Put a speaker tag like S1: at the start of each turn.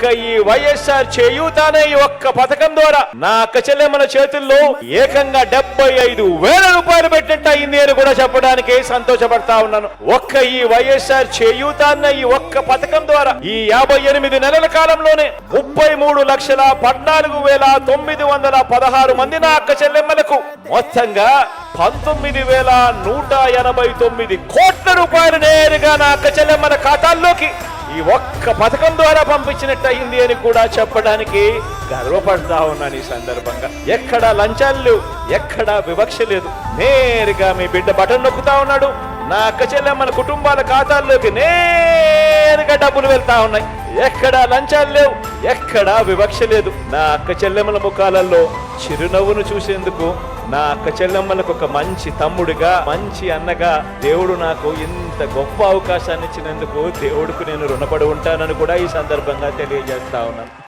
S1: ఒక్క ఈ వైఎస్ఆర్ చేయూత అనే ఈ ఒక్క పథకం ద్వారా నా అక్క చెల్లెమ్మల చేతుల్లో ఏకంగా డెబ్బై ఐదు వేల రూపాయలు పెట్టినట్టు అయింది అని కూడా చెప్పడానికి సంతోషపడతా ఉన్నాను. ఒక్క ఈ వైఎస్ఆర్ చేయూత అన్న ఈ ఒక్క పథకం ఈ యాభై ఎనిమిది నెలల కాలంలోనే ముప్పై మూడు లక్షల పద్నాలుగు వేల తొమ్మిది వందల పదహారు మంది నా అక్క చెల్లెమ్మలకు మొత్తంగా పంతొమ్మిది వేల నూట ఎనభై తొమ్మిది కోట్ల రూపాయలు నేరుగా నా అక్క చెల్లెమ్మల ఖాతాల్లోకి ఈ ఒక్క పథకం ద్వారా పంపించినట్టు అయింది అని కూడా చెప్పడానికి గర్వపడతా ఉన్నాను ఈ సందర్భంగా. ఎక్కడ లంచాలు లేవు ఎక్కడ వివక్ష లేదు. నేరుగా మీ బిడ్డ బటన్ నొక్కుతా ఉన్నాడు. నా అక్క చెల్లెమ్మల కుటుంబాల ఖాతాల్లోకి నేరుగా డబ్బులు వెళ్తా ఉన్నాయి. ఎక్కడ లంచాలు లేవు ఎక్కడా వివక్ష లేదు. నా అక్క చెల్లెమ్మల ముఖాలలో చిరునవ్వును చూసేందుకు నా అక్క చెల్లెమ్మలకు ఒక మంచి తమ్ముడిగా మంచి అన్నగా దేవుడు నాకు ఇంత గొప్ప అవకాశాన్ని ఇచ్చినందుకు దేవుడికి నేను రుణపడి ఉంటానని కూడా ఈ సందర్భంగా తెలియజేస్తా ఉన్నాను.